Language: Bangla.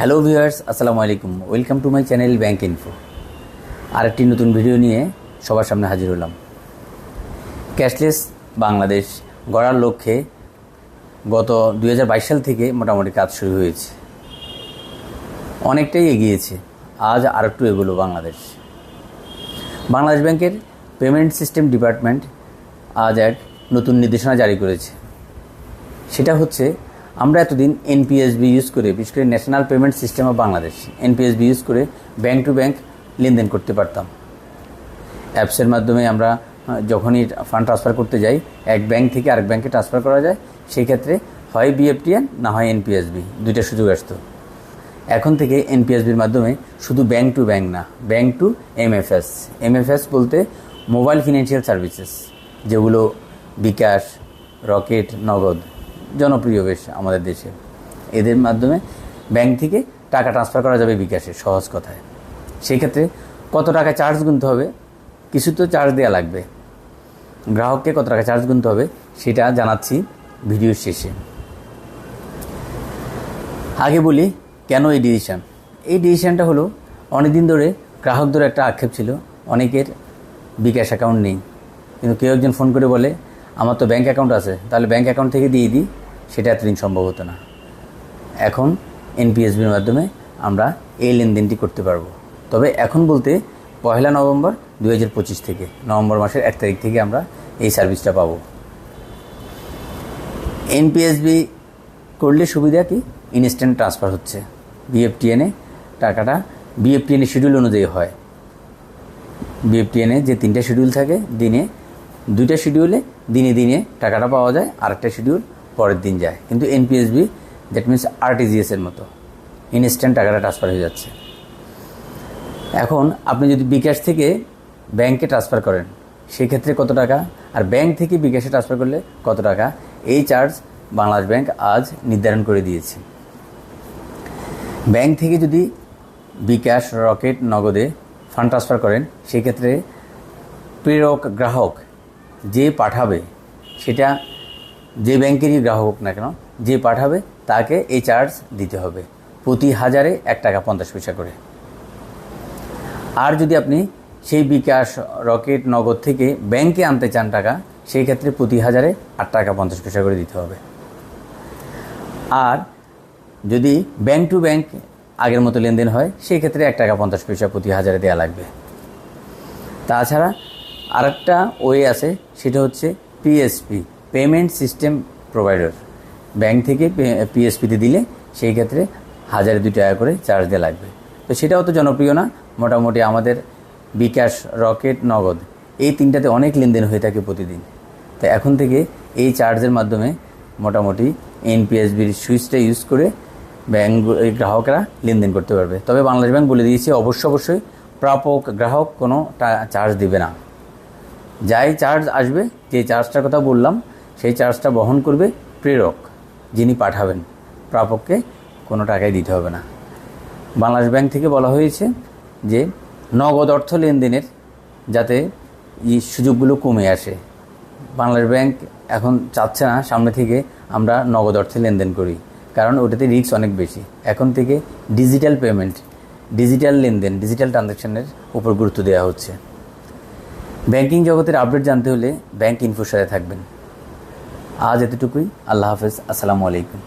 হ্যালো ভিউয়ার্স আসসালামু আলাইকুম welcome to my channel bank info আরেকটি নতুন ভিডিও নিয়ে সবার সামনে হাজির হলাম। ক্যাশলেস বাংলাদেশ গড়ার লক্ষ্যে গত দু হাজার বাইশ সাল থেকে মোটামুটি কাজ শুরু হয়েছে। অনেকটাই এগিয়েছে। আজ আর একটু এগুলো বাংলাদেশ। বাংলাদেশ ব্যাংকের পেমেন্ট সিস্টেম ডিপার্টমেন্ট আজ এক নতুন নির্দেশনা জারি করেছে। সেটা হচ্ছে আমরা এতদিন এনপিএসবি ইউজ করে, বিশেষ করে national payment system of Bangladesh NPSB use করে ব্যাংক টু ব্যাংক লেনদেন করতে পারতাম। অ্যাপসের মাধ্যমে আমরা যখনই ফান্ড ট্রান্সফার করতে যাই, এক ব্যাংক থেকে আরেক ব্যাংকে ট্রান্সফার করা যায়, সেই ক্ষেত্রে হয় বিএফটিএন না হয় এনপিএসবি দুইটা সুযোগ আসতো। এখন থেকে এনপিএসবির মাধ্যমে শুধু ব্যাংক টু ব্যাংক না ব্যাংক টু এমএফএস এমএফএস বলতে মোবাইল ফিনান্সিয়াল সার্ভিসেস যেগুলো বিকাশ, রকেট, নগদ জনপ্রিয় বেশ আমাদের দেশে। এদের মাধ্যমে ব্যাংক থেকে টাকা ট্রান্সফার করা যাবে বিকাশে, সহজ কথায়। সেই ক্ষেত্রে কত টাকা চার্জ গুনতে হবে, কিছু তো চার্জ দেওয়া লাগবে। গ্রাহককে কত টাকা চার্জ গুনতে হবে, সেটা জানাচ্ছি ভিডিওর শেষে। আগে বলি কেন এই ডিসিশান এই ডিসিশানটা হলো, অনেকদিন ধরে গ্রাহকদের একটা আক্ষেপ ছিল, অনেকের বিকাশ অ্যাকাউন্ট নেই। কিন্তু কেউ একজন ফোন করে বলে, আমার তো ব্যাঙ্ক অ্যাকাউন্ট আছে, তাহলে ব্যাঙ্ক অ্যাকাউন্ট থেকে দিয়ে দিই। সেটা এতদিন সম্ভব হতো না। এখন এনপিএসবির মাধ্যমে আমরা এই লেনদেনটি করতে পারব। তবে এখন বলতে পয়লা নভেম্বর দু হাজার পঁচিশ থেকে, নভেম্বর মাসের এক তারিখ থেকে আমরা এই সার্ভিসটা পাবো। এনপিএসবি করলে সুবিধা কি? ইনস্ট্যান্ট ট্রান্সফার হচ্ছে। বিএফটিএনে টাকাটা বিএফটিএনে শিডিউল অনুযায়ী হয়। বিএফটিএনে যে তিনটা শিডিউল থাকে, দিনে দুইটা শিডিউলে দিনে দিনে টাকাটা পাওয়া যায়, আরেকটা শিডিউল পরের দিন যায়। কিন্তু এনপিএসবি দ্যাট মিনস আরটিজিএসের মতো। ইনস্ট্যান্ট টাকাটা ট্রান্সফার হয়ে যাচ্ছে। এখন আপনি যদি বিকাশ থেকে ব্যাংকে ট্রান্সফার করেন, সেক্ষেত্রে কত টাকা? আর ব্যাংক থেকে বিকাশে ট্রান্সফার করলে কত টাকা? এই চার্জ বাংলাদেশ ব্যাংক আজ নির্ধারণ করে দিয়েছে। ব্যাংক থেকে যদি বিকাশ, রকেট নগদে ফান্ড ট্রান্সফার করেন, সেক্ষেত্রে প্রেরক, গ্রাহক যে পাঠাবে, সেটা যে ব্যাংকেরই গ্রাহক হোক না কেন, যে পাঠাবে তাকে এই চার্জ দিতে হবে। প্রতি হাজারে এক টাকা পঞ্চাশ পয়সা করে। আর যদি আপনি সেই বিকাশ, রকেট নগদ থেকে ব্যাংকে আনতে চান টাকা, সেই ক্ষেত্রে প্রতি হাজারে আট টাকা পঞ্চাশ পয়সা করে দিতে হবে। আর যদি ব্যাংক টু ব্যাংক আগের মতো লেনদেন হয়, সেই ক্ষেত্রে এক টাকা পঞ্চাশ পয়সা প্রতি হাজারে দেওয়া লাগবে। তাছাড়া আরেকটা ওয়ে আছে, সেটা হচ্ছে PSP payment system provider. Bank থেকে পিএসপিতে দিলে সেই ক্ষেত্রে হাজারে দুই টাকা করে চার্জ দেওয়া লাগবে। তো সেটাও তো জনপ্রিয় না, মোটামুটি আমাদের বিকাশ, রকেট, নগদ এই তিনটাতে অনেক লেনদেন হয়ে থাকে প্রতিদিন। তো এখন থেকে এই চার্জের মাধ্যমে মোটামুটি এনপিএসবির সুইচটা ইউজ করে ব্যাংক, গ্রাহকরা লেনদেন করতে পারবে। তবে বাংলাদেশ ব্যাংক বলে দিয়েছে, অবশ্য অবশ্যই প্রাপক, গ্রাহক কোনো চার্জ দিবে না। যাই চার্জ আসবে, যে চার্জটার কথা বললাম সেই চার্জটা বহন করবে প্রেরক, যিনি পাঠাবেন। প্রাপককে কোনো টাকাই দিতে হবে না। বাংলাদেশ ব্যাংক থেকে বলা হয়েছে যে নগদ অর্থ লেনদেনের যাতে এই সুযোগগুলো কমে আসে। বাংলাদেশ ব্যাংক এখন চাচ্ছে না সামনে থেকে আমরা নগদ অর্থে লেনদেন করি, কারণ ওটাতে রিস্ক অনেক বেশি। এখন থেকে ডিজিটাল পেমেন্ট ডিজিটাল লেনদেন ডিজিটাল ট্রানজ্যাকশনের উপর গুরুত্ব দেওয়া হচ্ছে। ব্যাংকিং জগতের আপডেট জানতে হলে ব্যাংক ইনফোর সাথে থাকবেন। আজ এতটুকুই। আল্লাহ হাফেজ। আসসালামু আলাইকুম।